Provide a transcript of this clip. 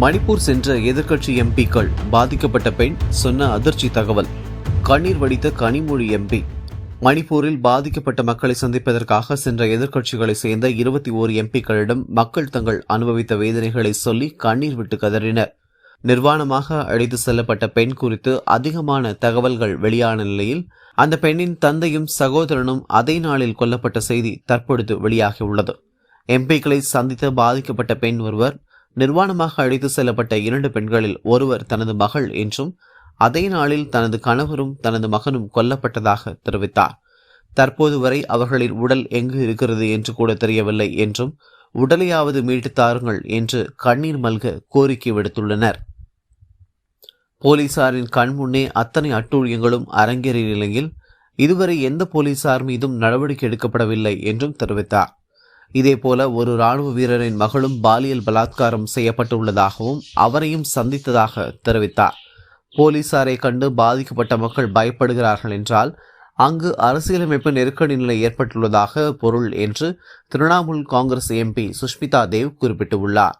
மணிப்பூர் சென்ற எதிர்க்கட்சி எம்பிக்கள் பாதிக்கப்பட்ட பெண் சொன்ன அதிர்ச்சி தகவல். கண்ணீர் வடித்த கனிமொழி எம்பி. மணிப்பூரில் பாதிக்கப்பட்ட மக்களை சந்திப்பதற்காக சென்ற எதிர்க்கட்சிகளை சேர்ந்த இருபத்தி ஓரு எம்பிக்களிடம் மக்கள் தங்கள் அனுபவித்த வேதனைகளை சொல்லி கண்ணீர் விட்டு கதறினர். நிர்வாணமாக அழைத்து செல்லப்பட்ட பெண் குறித்து அதிகமான தகவல்கள் வெளியான நிலையில் அந்த பெண்ணின் தந்தையும் சகோதரனும் அதே நாளில் கொல்லப்பட்ட செய்தி தற்பொழுது வெளியாகியுள்ளது. எம்பிக்களை சந்தித்த பாதிக்கப்பட்ட பெண் ஒருவர் நிர்வாணமாக அழைத்து செல்லப்பட்ட இரண்டு பெண்களில் ஒருவர் தனது மகள் என்றும் அதே நாளில் தனது கணவரும் தனது மகனும் கொல்லப்பட்டதாக தெரிவித்தார். தற்போது வரை அவர்களின் உடல் எங்கு இருக்கிறது என்று கூட தெரியவில்லை என்றும் உடலையாவது மீட்டு தாருங்கள் என்று கண்ணீர் மல்க கோரிக்கை விடுத்துள்ளனர். போலீசாரின் கண்முன்னே அத்தனை அட்டூழியங்களும் அரங்கேறிய நிலையில் இதுவரை எந்த போலீசார் மீதும் நடவடிக்கை எடுக்கப்படவில்லை என்றும் தெரிவித்தார். இதேபோல ஒரு ராணுவ வீரரின் மகளும் பாலியல் பலாத்காரம் செய்யப்பட்டுள்ளதாகவும் அவரையும் சந்தித்ததாக தெரிவித்தார். போலீசாரை கண்டு பாதிக்கப்பட்ட மக்கள் பயப்படுகிறார்கள் என்றால் அங்கு அரசியலமைப்பு நெருக்கடி நிலை ஏற்பட்டுள்ளதாக பொருள் என்று திரிணாமுல் காங்கிரஸ் எம்பி சுஷ்மிதா தேவ் குறிப்பிட்டுள்ளார்.